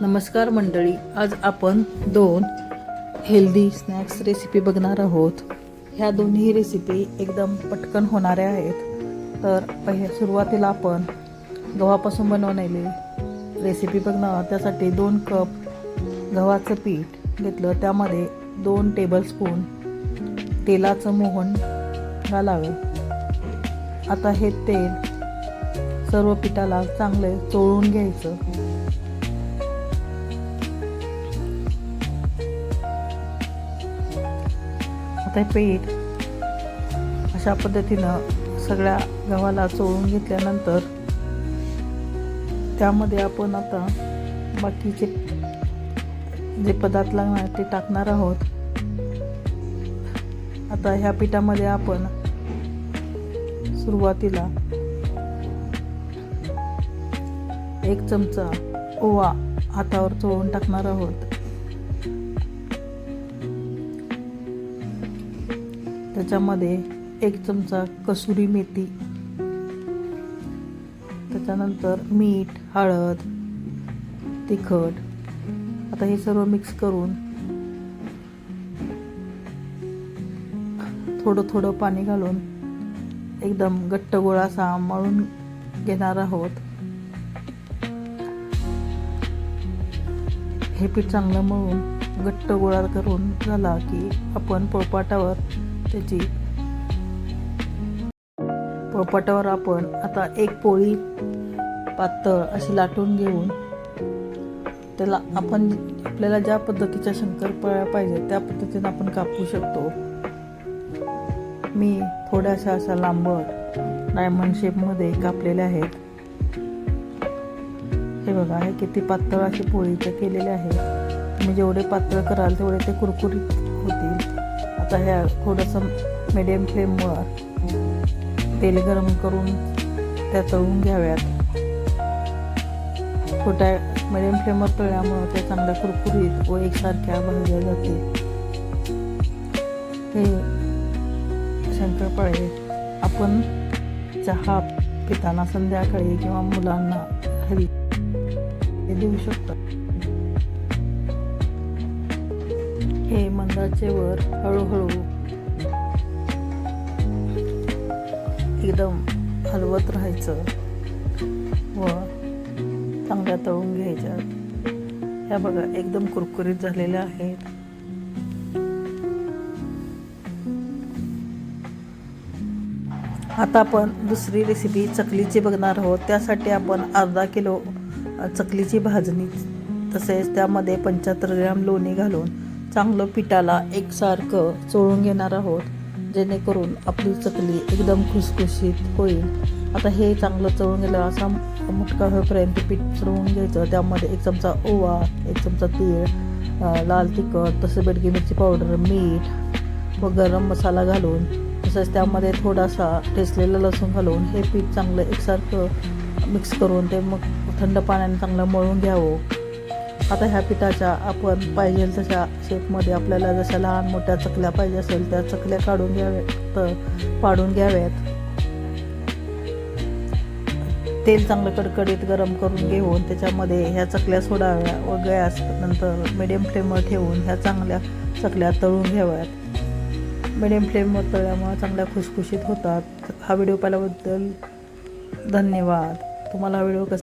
नमस्कार मंडळी आज आपण दोन हेल्दी स्नॅक्स रेसिपी बघणार आहोत. ह्या दोन्ही रेसिपी एकदम पटकन होणाऱ्या आहेत. तर पहि सुरुवातीला आपण गव्हापासून बनवलेली रेसिपी बघणार. त्यासाठी दोन कप गव्हाचं पीठ घेतलं. त्यामध्ये दोन टेबलस्पून तेलाचं मोहन घालावे. आता हे तेल सर्व पिठाला चांगले चोळून घ्यायचं. आता पीठ अशा पद्धतीनं सगळ्या गव्हाला चोळून घेतल्यानंतर त्यामध्ये आपण आता बाकीचे जे पदार्थ लागणार ते टाकणार आहोत. आता ह्या पिठामध्ये आपण सुरुवातीला एक चमचा ओवा हातावर चोळून टाकणार आहोत. त्याच्यामध्ये एक चमचा कसुरी मेथी त्याच्यानंतर मीठ हळद तिखट आता हे सर्व मिक्स करून थोडं थोडं पाणी घालून एकदम घट्ट गोळा असा मळून घेणार आहोत. हे पीठ चांगलं मळून घट्ट गोळा करून झाला की आपण पोळपाटावर त्याची. पोपटावर आपण आता एक पोळी पातळ अशी लाटून घेऊन त्याला आपण आपल्याला ज्या पद्धतीच्या शंकरपाळ्या पाहिजे त्या पद्धतीने आपण कापू शकतो. मी थोड्याशा अशा लांबट डायमंड शेपमध्ये कापलेल्या आहेत. हे बघा हे किती पातळ अशी पोळीचं केलेले आहे. तुम्ही जेवढे पातळ कराल तेवढे ते कुरकुरीत होतील. आता ह्या थोडंसं मिडियम फ्लेमवर तेल गरम करून त्या तळून घ्याव्यात. छोट्या मिडियम फ्लेमवर तळल्यामुळं त्या चांगल्या कुरकुरीत व एकसारख्या भाजल्या जातील हे शंकरपाळे आपण चहा पिताना संध्याकाळी किंवा मुलांना हवी हे देऊ शकतात. हे मंदाचे वर हळूहळू एकदम हलवत राहायचं व चांगल्या तळून घ्यायच्या. ह्या बघा एकदम कुरकुरीत झालेल्या आहेत. आता आपण दुसरी रेसिपी चकलीची बघणार आहोत. त्यासाठी आपण अर्धा किलो चकलीची भाजणी तसेच त्यामध्ये पंच्याहत्तर ग्रॅम लोणी घालून चांगलं पिठाला एकसारखं चोळून घेणार आहोत जेणेकरून आपली चकली एकदम खुसखुशीत होईल. आता हे चांगलं चळून गेलं असा मुटका होईपर्यंत पीठ चळवून घ्यायचं. त्यामध्ये एक चमचा ओवा एक चमचा तीळ लाल तिखट तसं बेडगी मिरची पावडर मीठ व गरम मसाला घालून तसंच त्यामध्ये थोडासा ठेचलेलं लसूण घालून हे पीठ चांगलं एकसारखं मिक्स करून ते मग थंड पाण्याने चांगलं मळून घ्यावं. आता ह्या पिठाच्या आपण पाहिजे तशा शेपमध्ये आपल्याला जशा लहान मोठ्या चकल्या पाहिजे असेल त्या चकल्या काढून घ्याव्यात पाडून घ्याव्यात. तेल चांगलं कडकडीत गरम करून घेऊन त्याच्यामध्ये ह्या चकल्या सोडाव्या व गॅस नंतर मिडियम फ्लेमवर ठेवून ह्या चांगल्या चकल्या तळून घ्याव्यात. मिडियम फ्लेमवर तळल्यामुळे चांगल्या खुसखुशीत होतात. हा व्हिडिओ पाहिल्याबद्दल धन्यवाद. तुम्हाला हा व्हिडिओ कसा